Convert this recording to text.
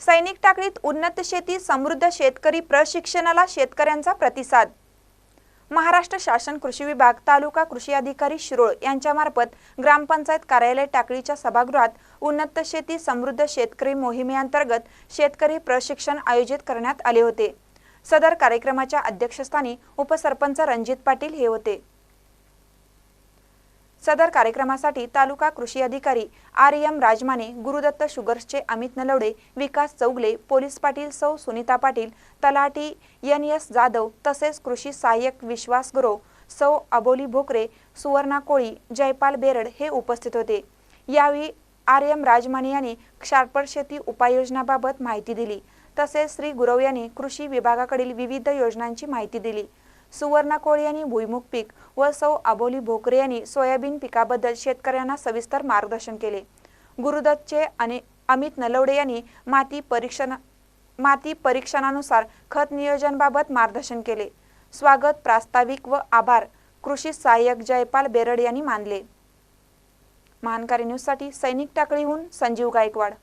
सैनिक टाकळीत उन्नत शेती समृद्ध शेतकरी प्रशिक्षणाला शेतकऱ्यांचा प्रतिसाद. महाराष्ट्र शासन कृषी विभाग तालुका कृषी अधिकारी शिरोळ यांच्यामार्फत ग्रामपंचायत कार्यालय टाकळीच्या सभागृहात उन्नत शेती समृद्ध शेतकरी मोहिमेअंतर्गत शेतकरी प्रशिक्षण आयोजित करण्यात आले होते. सदर कार्यक्रमाच्या अध्यक्षस्थानी उपसरपंच रणजित पाटील हे होते. सदर कार्यक्रमासाठी तालुका कृषी अधिकारी आर एम राजमाने गुरुदत्त शुगर्सचे अमित नलवडे विकास चौगले पोलीस पाटील सौ सुनीता पाटील तलाटी एन एस जाधव तसेच कृषी सहाय्यक विश्वास गुरव सौ अबोली भोकरे सुवर्णा कोळी जयपाल बेरड हे उपस्थित होते. यावेळी आर एम राजमाने यांनी क्षारपड शेती उपाययोजनाबाबत माहिती दिली. तसेच श्री गुरव यांनी कृषी विभागाकडील विविध योजनांची माहिती दिली. सुवर्णा कोळी यांनी भुईमुग पीक व सौ अबोली भोकरे यांनी सोयाबीन पिकाबद्दल शेतकऱ्यांना सविस्तर मार्गदर्शन केले. गुरुदत्तचे आणि अमित नलवडे यांनी माती परीक्षण माती परीक्षणानुसार खत नियोजनबाबत मार्गदर्शन केले. स्वागत प्रास्ताविक व आभार कृषी सहाय्यक जयपाल बेरड यांनी मानले. महानकारी न्यूजसाठी सैनिक टाकळीहून संजीव गायकवाड.